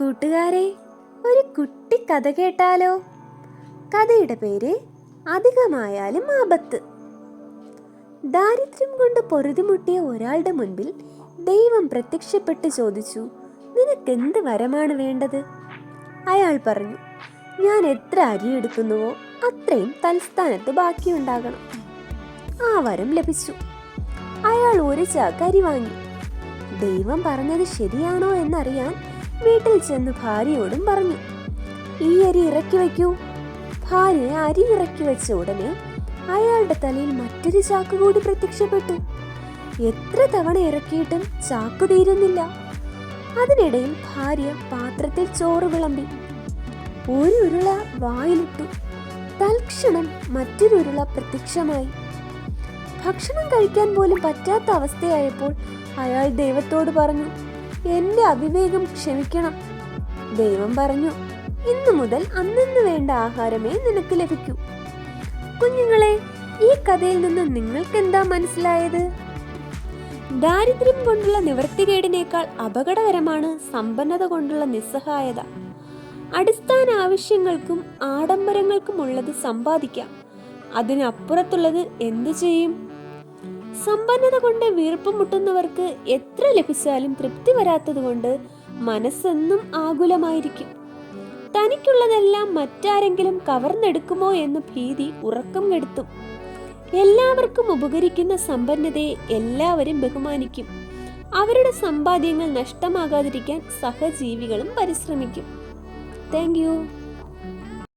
കൂട്ടുകാരെ ഒരു കുട്ടി കഥ കേട്ടാലോ? കഥയുടെ പേര് അധികമായാലും ആപത്ത്. ദാരിദ്ര്യം കൊണ്ട് പൊറുതിമുട്ടിയ ഒരാളുടെ മുൻപിൽ ദൈവം പ്രത്യക്ഷപ്പെട്ട് ചോദിച്ചു നിനക്കെന്ത് വരമാണ് വേണ്ടത്? അയാൾ പറഞ്ഞു ഞാൻ എത്ര അരി എടുക്കുന്നുവോ അത്രയും തൽസ്ഥാനത്ത് ബാക്കിയുണ്ടാകണം. ആ വരം ലഭിച്ചു. അയാൾ ഒരു ചാക്ക് അരി വാങ്ങി. ദൈവം പറഞ്ഞത് ശരിയാണോ എന്നറിയാൻ വീട്ടിൽ ചെന്ന് ഭാര്യയോടും പറഞ്ഞു ഈ അരി ഇറക്കി വയ്ക്കൂ. ഭാര്യ അരി ഇറക്കി വെച്ച ഉടനെ അയാളുടെ തലയിൽ മറ്റൊരു ചാക്ക് കൂടി പ്രത്യക്ഷപ്പെട്ടു. എത്ര തവണ ഇറക്കിയിട്ടും ചാക്ക് തീരുന്നില്ല. അതിനിടയിൽ ഭാര്യ പാത്രത്തിൽ ചോറ് വിളമ്പി ഒരു ഉരുള വായിലിട്ടു. തൽക്ഷണം മറ്റൊരു ഉരുള പ്രത്യക്ഷമായി. ഭക്ഷണം കഴിക്കാൻ പോലും പറ്റാത്ത അവസ്ഥയായപ്പോൾ അയാൾ ദൈവത്തോട് പറഞ്ഞു എന്റെ അവിവേകം ക്ഷമിക്കണം. ദൈവം പറഞ്ഞു ഇന്നു മുതൽ അന്നു വേണ്ട ആഹാരമേ നിനക്ക് ലഭിക്കൂ. കുഞ്ഞുങ്ങളെ ഈ കഥയിൽ നിന്ന് നിങ്ങൾക്ക് എന്താ മനസ്സിലായത്? ദാരിദ്ര്യം കൊണ്ടുള്ള നിവർത്തികേടിനേക്കാൾ അപകടകരമാണ് സമ്പന്നത കൊണ്ടുള്ള നിസ്സഹായത. അടിസ്ഥാന ആവശ്യങ്ങൾക്കും ആഡംബരങ്ങൾക്കും ഉള്ളത് സമ്പാദിക്കാം. അതിനപ്പുറത്തുള്ളത് എന്തു ചെയ്യും? സമ്പന്നത കൊണ്ട് വീർപ്പ് മുട്ടുന്നവർക്ക് എത്ര ലഭിച്ചാലും തൃപ്തി വരാത്തത് കൊണ്ട് മനസ്സെന്നും ആകുലമായിരിക്കും. തനിക്കുള്ളതെല്ലാം മറ്റാരെങ്കിലും കവർന്നെടുക്കുമോ എന്ന ഭീതി ഉറക്കം കെടുത്തും. എല്ലാവർക്കും ഉപകരിക്കുന്ന സമ്പന്നതയെ എല്ലാവരും ബഹുമാനിക്കും. അവരുടെ സമ്പാദ്യങ്ങൾ നഷ്ടമാകാതിരിക്കാൻ സഹജീവികളും പരിശ്രമിക്കും. താങ്ക്